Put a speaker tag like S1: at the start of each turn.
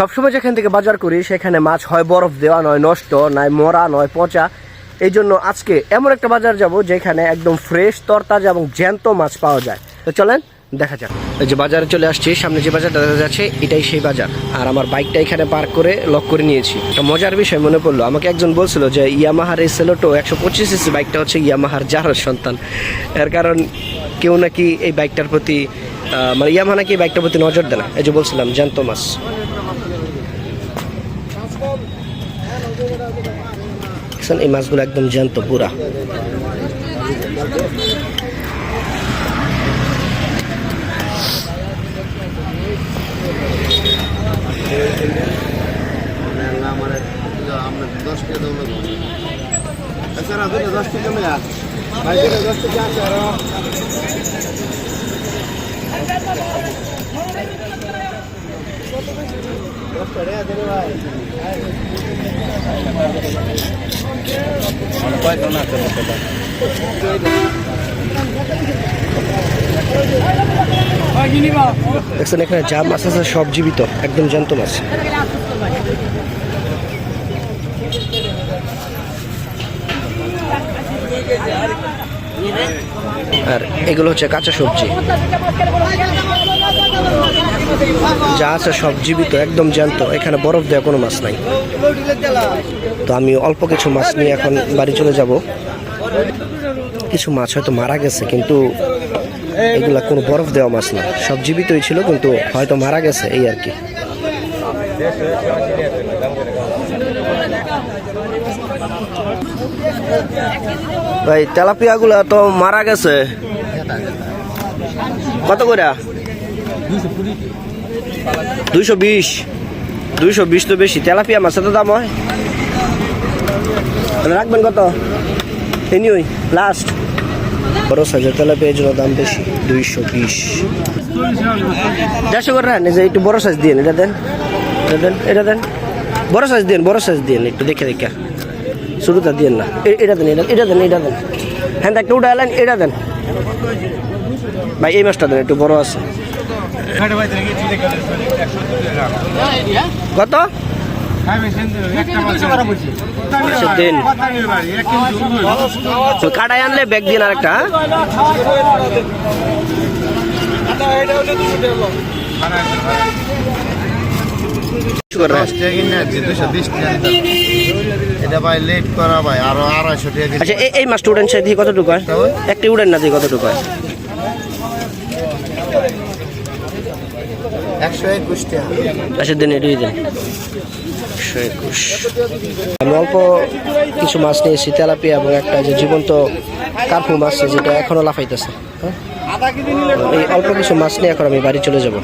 S1: সবসময় যেখান থেকে বাজার করি, সেখানে মাছ হয়, বরফ দেওয়া নয়, নষ্ট, নয় মরা, নয় পচা। এই জন্য আজকে এমন একটা বাজার যাব যেখানে একদম ফ্রেশ তরতাজা এবং জ্যান্ত মাছ পাওয়া যায়। তো চলেন, দেখা যাক। যে বাজারে চলে আসছি, সামনে যে বাজারটা দেখা যাচ্ছে, এটাই সেই বাজার। আর আমার বাইকটা এখানে পার্ক করে লক করে নিয়েছি। একটা মজার বিষয় মনে পড়ল, আমাকে একজন বলছিল যে ইয়ামাহার এই সেলোটো একশো পঁচিশ সিসি বাইকটা হচ্ছে ইয়ামাহার যার সন্তান। এর কারণ কেউ নাকি এই বাইকটার প্রতি মানে ইয়ামাহা নাকি এই বাইকটার প্রতি নজর দেয় না। এই যে বলছিলাম, জ্যান্ত মাছ। এই মাছগুলো একদম জ্যান্ত পুরা দেখছেন, এখানে যা মাছ আছে, সব জীবিত, একদম জ্যান্ত মাছ। আর এগুলো হচ্ছে কাঁচা সবজি। যা আছে সব জীবিত, একদম জ্যান্ত। এখানে বরফ দেওয়া কোনো মাছ নাই। তো আমি অল্প কিছু মাছ নিয়ে এখন বাড়ি চলে যাব। কিছু মাছ হয়তো মারা গেছে, কিন্তু এগুলা কোনো বরফ দেওয়া মাছ না। সব জীবিতই ছিল, কিন্তু হয়তো মারা গেছে, এই আর কি। ভাই, তেলাপিয়াগুলা তো মারা গেছে। কত করে দুইশো বিশ। দুইশো বিশ তো বেশি। তেলাপিয়া মাছের তো দাম হয়। তাহলে রাখবেন কত? এনিওই লাস্ট বড় সাইজের তেলাপিয়ার জন্য দাম বেশি, দুইশো বিশ। দেড়শো করে এই যে একটু বড় সাইজ দিন এটা দেন। এটা দেন এটা দেন। বড় সাইজ দিন বড় সাইজ দিন একটু দেখে দেখে। শুরুটা দিন না। এটা দেন, এটা এটা দেন এটা দেন। হ্যাঁ একটা উঠে এলেন এটা দেন। ভাই, এই মাছটা দেন, একটু বড় আছে। কত? কাটাই আনলে ব্যাগ দিন আর একটা এই- মাছটা উড়েন সে দিয়ে কতটুকু হয়? একটা উড়েন না দিয়ে কতটুকু হয়? আমি অল্প কিছু মাছ নিয়েছি, তেলাপিয়া এবং একটা যে জীবন্ত কার্পু মাছ যেটা এখনও লাফাইতেছে। হ্যাঁ? এই অল্প কিছু মাছ নিয়ে এখন আমি বাড়ি চলে যাব।